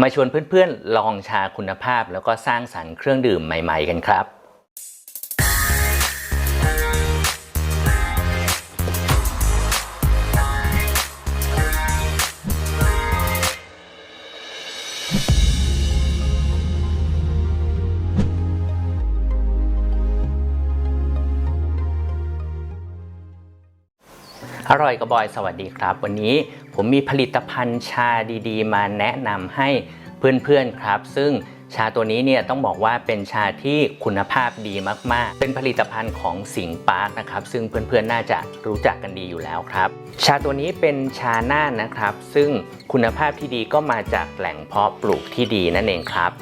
มาชวนเพื่อนๆลองชาคุณภาพ แล้วก็สร้างสรรค์เครื่องดื่มใหม่ ๆ กันครับ อร่อยกับบอยสวัสดีครับ วันนี้ผมมีผลิตภัณฑ์ชาดีๆ มาแนะนำให้เพื่อนๆครับ ซึ่งชาตัวนี้เนี่ยต้องบอกว่าเป็นชาที่คุณภาพดีมากๆ เป็นผลิตภัณฑ์ของสิงห์ปาร์คนะครับ ซึ่งเพื่อนๆน่าจะรู้จักกันดีอยู่แล้วครับ ชาตัวนี้เป็นชาหน่านะครับ ซึ่งคุณภาพที่ดีก็มาจากแหล่งเพาะปลูกที่ดีนั่นเองครับ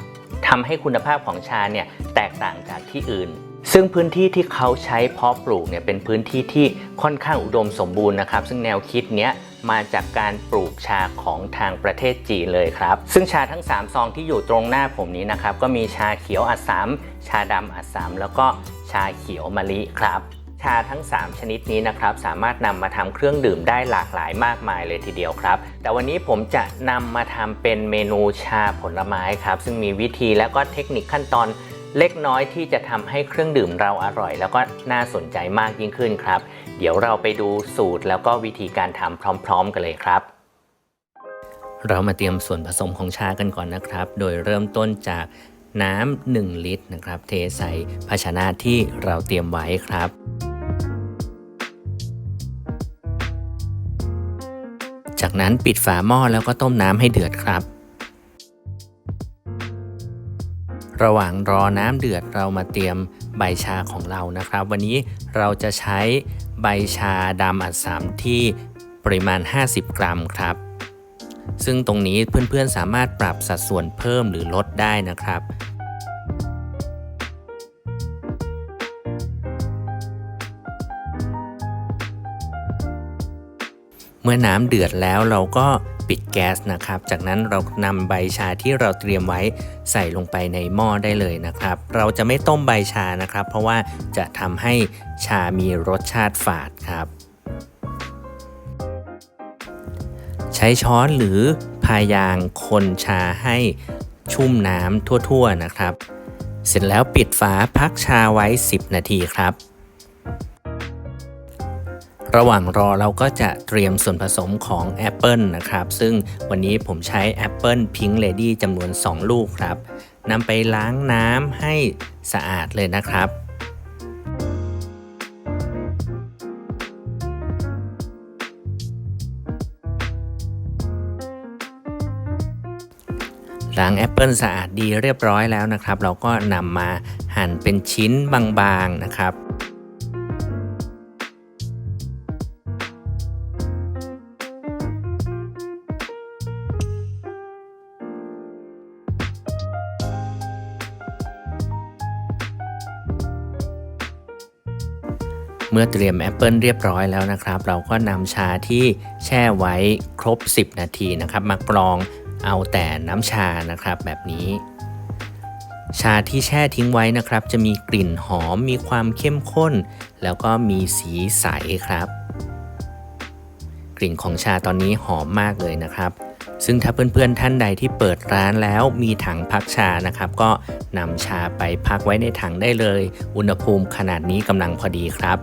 ทำให้คุณภาพของชาเนี่ยแตกต่างจากที่อื่น ซึ่งพื้นที่ที่เขาใช้เพาะปลูกเนี่ยเป็นพื้นที่ที่ค่อนข้างอุดมสมบูรณ์นะครับ ซึ่งแนวคิดเนี้ยมาจากการปลูกชาของทางประเทศจีนเลยครับ ซึ่งชาทั้ง 3 ซองที่อยู่ตรงหน้าผมนี้นะครับ ก็มีชาเขียวอัสสัมชาดำอัสสัมแล้วก็ชาเขียวมะลิครับชาทั้ง 3 ชนิดนี้นะครับ สามารถนำมาทำเครื่องดื่มได้หลากหลายมากมายเลยทีเดียวครับ แต่วันนี้ผมจะนำมาทำเป็นเมนูชาผลไม้ครับ ซึ่งมีวิธีและก็เทคนิคขั้นตอน เล็กน้อยที่จะทำให้เครื่องดื่มเราอร่อย แล้วก็น่าสนใจมากยิ่งขึ้นครับ เดี๋ยวเราไปดูสูตรแล้วก็วิธีการทำพร้อม ๆ กันเลยครับ เรามาเตรียมส่วนผสมของชากันก่อนนะครับ โดยเริ่มต้นจากน้ำ1ลิตรนะครับ เทใส่ภาชนะที่เราเตรียมไว้ครับจากนั้นปิดฝาหม้อแล้วก็ต้มน้ำให้เดือดครับ ระหว่างรอน้ำเดือดเรามาเตรียมใบชาของเรานะครับ วันนี้เราจะใช้ใบชาดำอัดสามที่ปริมาณ 50 กรัมครับ ซึ่งตรงนี้เพื่อนๆสามารถปรับสัดส่วนเพิ่มหรือลดได้นะครับ เมื่อน้ำเดือดแล้วเราก็ปิดแก๊สนะครับ จากนั้นเรานำใบชาที่เราเตรียมไว้ใส่ลงไปในหม้อได้เลยนะครับ เราจะไม่ต้มใบชานะครับ เพราะว่าจะทำให้ชามีรสชาติฝาดครับ ใช้ช้อนหรือพายางคนชาให้ชุ่มน้ำทั่วๆนะครับ เสร็จแล้วปิดฝาพักชาไว้ 10 นาทีครับ ระหว่างรอเราก็จะเตรียมส่วนผสมของแอปเปิลนะครับ ซึ่งวันนี้ผมใช้แอปเปิลพิง k เลดี้จำนวน 2 ลูกครับนำไปล้างน้ำให้สะอาดเลยนะครับล้างแอปเปิลสะอาดดีเรียบร้อยแล้วนะครับ เราก็นำมาหั่นเป็นชิ้นบางๆนะครับ เมื่อเตรียมแอปเปิลเรียบร้อยแล้วนะครับ เราก็นำชาที่แช่ไว้ครบ 10 นาทีนะครับ มากรองเอาแต่น้ำชานะครับแบบนี้ ชาที่แช่ทิ้งไว้นะครับ จะมีกลิ่นหอมมีความเข้มข้น แล้วก็มีสีใสครับ กลิ่นของชาตอนนี้หอมมากเลยนะครับซึ่งถ้าเพื่อนๆท่านใดที่เปิดร้านแล้วมีถังพักชานะครับ ก็นำชาไปพักไว้ในถังได้เลย อุณหภูมิขนาดนี้กำลังพอดีครับ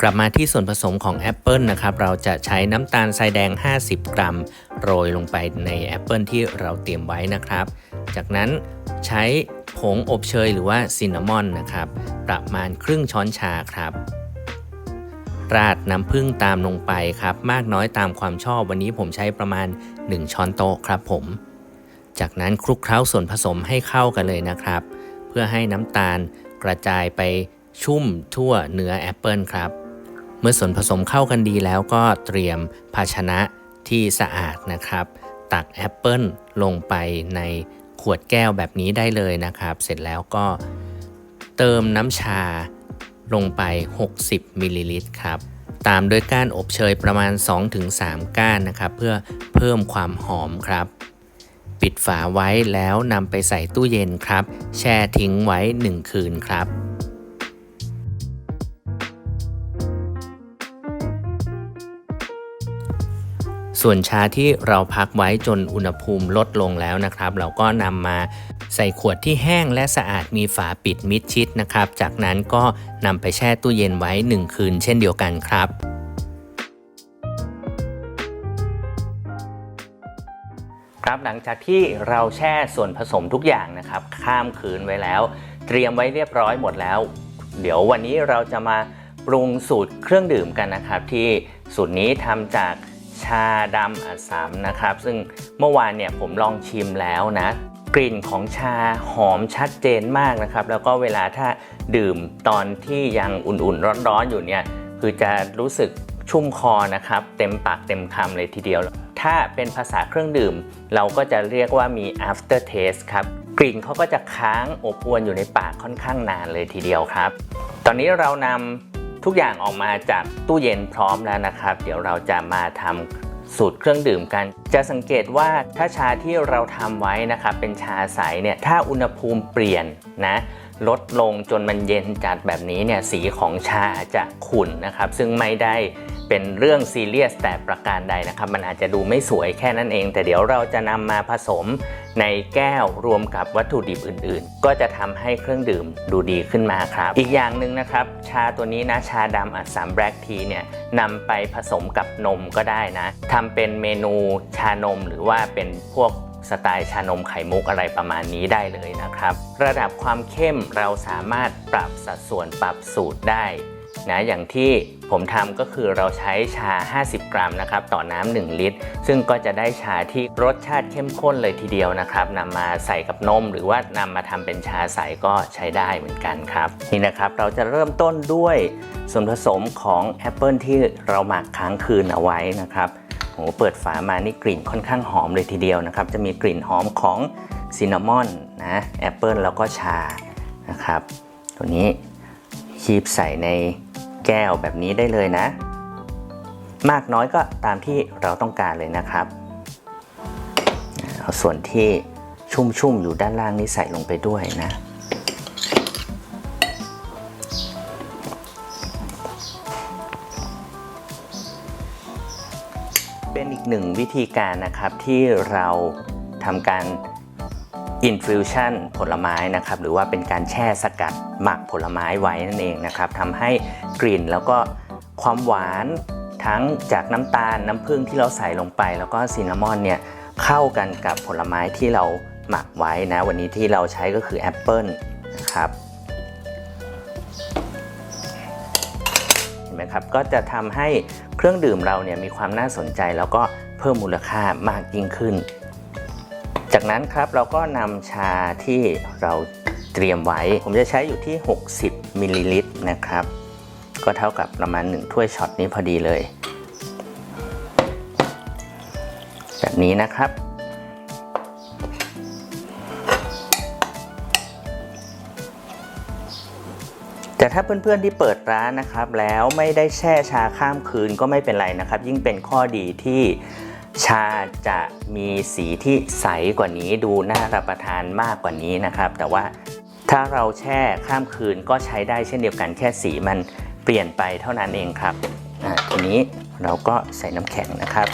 กลับมาที่ส่วนผสมของแอปเปิลนะครับ เราจะใช้น้ำตาลทรายแดง 50 กรัม โรยลงไปในแอปเปิลที่เราเตรียมไว้นะครับ จากนั้นใช้ผงอบเชยหรือว่าซินนามอนนะครับ ประมาณครึ่งช้อนชาครับ ราดน้ำผึ้งตามลงไปครับ มากน้อยตามความชอบวันนี้ผมใช้ประมาณ 1 ช้อนโต๊ะครับผม จากนั้นคลุกเคล้าส่วนผสมให้เข้ากันเลยนะครับ เพื่อให้น้ำตาลกระจายไปชุ่มทั่วเนื้อแอปเปิลครับ เมื่อส่วนผสมเข้ากันดีแล้วก็เตรียมภาชนะที่สะอาดนะครับ ตักแอปเปิลลงไปในขวดแก้วแบบนี้ได้เลยนะครับ เสร็จแล้วก็เติมน้ำชาลงไป 60มิลลิลิตรครับ ตามด้วยก้านอบเชยประมาณ 2-3 ก้านนะครับ เพื่อเพิ่มความหอมครับ ปิดฝาไว้แล้วนำไปใส่ตู้เย็นครับ แช่ทิ้งไว้ 1 คืนครับ ส่วนชาที่เราพักไว้จนอุณหภูมิลดลงแล้วนะครับ เราก็นำมาใส่ขวดที่แห้งและสะอาดมีฝาปิดมิดชิดนะครับ จากนั้นก็นำไปแช่ตู้เย็นไว้ 1 คืนเช่นเดียวกันครับครับหลังจากที่เราแช่ส่วนผสมทุกอย่างนะครับ ข้ามคืนไว้แล้ว เตรียมไว้เรียบร้อยหมดแล้ว เดี๋ยววันนี้เราจะมาปรุงสูตรเครื่องดื่มกันนะครับ ที่สูตรนี้ทำจาก ชาดำอัดสามนะครับ ซึ่งเมื่อวานเนี่ยผมลองชิมแล้วนะกลิ่นของชาหอมชัดเจนมากนะครับ แล้วก็เวลาถ้าดื่มตอนที่ยังอุ่นๆ ร้อนๆอยู่เนี่ยคือจะรู้สึกชุ่มคอนะครับ เต็มปากเต็มคำเลยทีเดียว ถ้าเป็นภาษาเครื่องดื่ม เราก็จะเรียกว่ามี after taste ครับ กลิ่นเขาก็จะค้างอบอวนอยู่ในปากค่อนข้างนานเลยทีเดียวครับ ตอนนี้เรานำ ทุกอย่างออกมาจากตู้เย็นพร้อมแล้วนะครับ เดี๋ยวเราจะมาทำสูตรเครื่องดื่มกัน จะสังเกตว่าถ้าชาที่เราทำไว้นะครับเป็นชาใสเนี่ยถ้าอุณหภูมิเปลี่ยนนะลดลงจนมันเย็นจัดแบบนี้เนี่ยสีของชาจะขุ่นนะครับ ซึ่งไม่ได้ เป็นเรื่องซีเรียสแต่ประการใดนะครับ มันอาจจะดูไม่สวยแค่นั้นเอง แต่เดี๋ยวเราจะนำมาผสมในแก้วรวมกับวัตถุดิบอื่นๆ ก็จะทำให้เครื่องดื่มดูดีขึ้นมาครับ อีกอย่างหนึ่งนะครับ ชาตัวนี้นะชาดำอัดสามแบล็กทีเนี่ยนำไปผสมกับนมก็ได้นะทำเป็นเมนูชานมหรือว่าเป็นพวกสไตล์ชานมไข่มุกอะไรประมาณนี้ได้เลยนะครับ ระดับความเข้มเราสามารถปรับสัดส่วนปรับสูตรได้ นะอย่างที่ผมทำก็คือเราใช้ชา 50 กรัมนะครับต่อน้ำ1ลิตร ซึ่งก็จะได้ชาที่รสชาติเข้มข้นเลยทีเดียวนะครับนำมาใส่กับนม หรือว่านำมาทำเป็นชาใสก็ใช้ได้เหมือนกันครับนี่นะครับเราจะเริ่มต้นด้วยส่วนผสมของแอปเปิลที่เราหมักค้างคืนเอาไว้นะครับโหเปิดฝามานี่กลิ่นค่อนข้างหอมเลยทีเดียวนะครับจะมีกลิ่นหอมของซินนามอนนะแอปเปิลแล้วก็ชานะครับตัวนี้คีบใส่ใน แก้วแบบนี้ได้เลยนะ มากน้อยก็ตามที่เราต้องการเลยนะครับเอาส่วนที่ชุ่มๆอยู่ด้านล่างนี้ใส่ลงไปด้วยนะเป็นอีกหนึ่งวิธีการนะครับที่เราทำการ infusion ผลไม้นะครับหรือว่าเป็นการแช่สกัดหมักผลไม้ไว้นั่นเองนะครับทำให้กลิ่นแล้วก็ความหวานทั้งจากน้ำตาลน้ำผึ้งที่เราใส่ลงไป แล้วก็ซินนามอนเนี่ยเข้ากันกับผลไม้ที่เราหมักไว้นะวันนี้ที่เราใช้ก็คือแอปเปิลนะครับเห็นไหมครับก็จะทำให้เครื่องดื่มเราเนี่ยมีความน่าสนใจแล้วก็เพิ่มมูลค่ามากยิ่งขึ้น จากนั้นครับเราก็นำชาที่เราเตรียมไว้ ผมจะใช้อยู่ที่ 60มิลลิลิตรนะครับ ก็เท่ากับประมาณ 1 ถ้วยช็อตนี้พอดีเลย แบบนี้นะครับแต่ถ้าเพื่อนๆที่เปิดร้านนะครับ แล้วไม่ได้แช่ชาข้ามคืนก็ไม่เป็นไรนะครับ ยิ่งเป็นข้อดีที่ ชาจะมีสีที่ใสกว่านี้ดูน่ารับประทานมากกว่านี้นะครับ แต่ว่าถ้าเราแช่ข้ามคืนก็ใช้ได้เช่นเดียวกันแค่สีมันเปลี่ยนไปเท่านั้นเองครับอ่าทีนี้เราก็ใส่น้ำแข็งนะครับ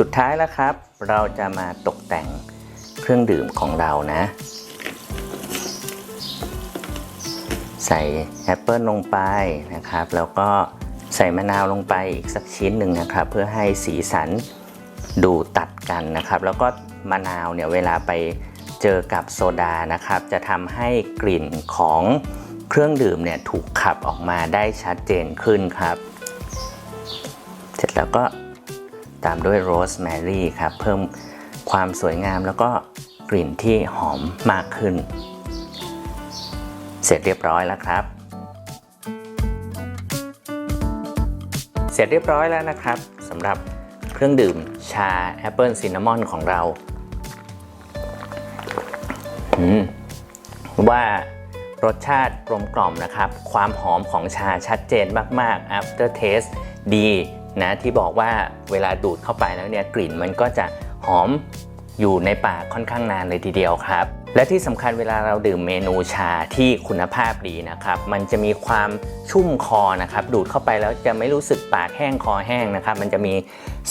สุดท้ายแล้วครับ เราจะมาตกแต่งเครื่องดื่มของเรานะ ใส่แอปเปิลลงไปนะครับ แล้วก็ใส่มะนาวลงไปอีกสักชิ้นหนึ่งนะครับ เพื่อให้สีสันดูตัดกันนะครับ แล้วก็มะนาวเนี่ยเวลาไปเจอกับโซดานะครับ จะทำให้กลิ่นของเครื่องดื่มเนี่ยถูกขับออกมาได้ชัดเจนขึ้นครับ เสร็จแล้วก็ ตามด้วยโรสแมรี่ครับ เพิ่มความสวยงามแล้วก็กลิ่นที่หอมมากขึ้น เสร็จเรียบร้อยแล้วครับ เสร็จเรียบร้อยแล้วนะครับสำหรับเครื่องดื่มชาแอปเปิลซินนามอนของเราว่ารรสชาติกลมกล่อมนะครับ ความหอมของชาชัดเจนมาก ๆ after taste ดี นะที่บอกว่าเวลาดูดเข้าไปแล้วเนี่ยกลิ่นมันก็จะหอมอยู่ในปากค่อนข้างนานเลยทีเดียวครับ และที่สำคัญเวลาเราดื่มเมนูชาที่คุณภาพดีนะครับ มันจะมีความชุ่มคอนะครับ ดูดเข้าไปแล้วจะไม่รู้สึกปากแห้งคอแห้งนะครับ มันจะมี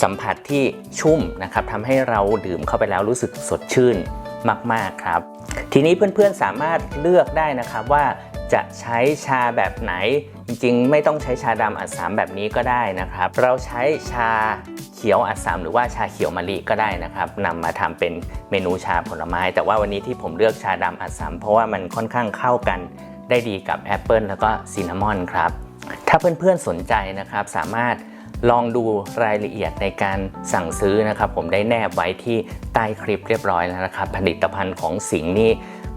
สัมผัสที่ชุ่มนะครับทำให้เราดื่มเข้าไปแล้วรู้สึกสดชื่นมาก ๆ ครับ ทีนี้เพื่อนๆสามารถเลือกได้นะครับว่าจะใช้ชาแบบไหน จริงๆ ไม่ต้องใช้ชาดำอัดสามแบบนี้ก็ได้นะครับ เราใช้ชาเขียวอัดสามหรือว่าชาเขียวมะลิก็ได้นะครับนำมาทำเป็นเมนูชาผลไม้ แต่ว่าวันนี้ที่ผมเลือกชาดำอัดสามเพราะว่ามันค่อนข้างเข้ากันได้ดีกับแอปเปิลแล้วก็ซินนามอนครับ ถ้าเพื่อนๆสนใจนะครับสามารถลองดูรายละเอียดในการสั่งซื้อนะครับ ผมได้แนบไว้ที่ใต้คลิปเรียบร้อยแล้วนะครับ ผลิตภัณฑ์ของสิงห์นี่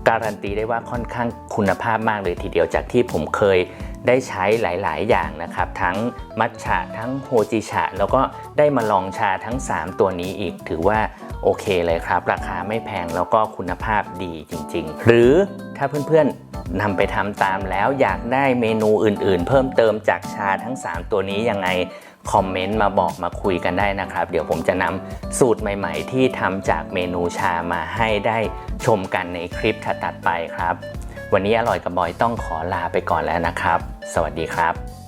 การันตีได้ว่าค่อนข้างคุณภาพมากเลยทีเดียวจากที่ผมเคย ได้ใช้หลาย ๆ อย่างนะครับ ทั้งมัทฉะทั้งโฮจิฉะ แล้วก็ได้มาลองชาทั้ง 3 ตัวนี้อีก ถือว่าโอเคเลยครับ ราคาไม่แพงแล้วก็คุณภาพดีจริง ๆ หรือถ้าเพื่อนๆนำไปทำตามแล้วอยากได้เมนูอื่นๆ เพิ่มเติมจากชาทั้ง 3 ตัวนี้ยังไงคอมเมนต์มาบอกมาคุยกันได้นะครับ เดี๋ยวผมจะนำสูตรใหม่ ๆ ที่ทำจากเมนูชามาให้ได้ชมกันในคลิปถัดๆไปครับ วันนี้อร่อยกับบอยต้องขอลาไปก่อนแล้วนะครับ สวัสดีครับ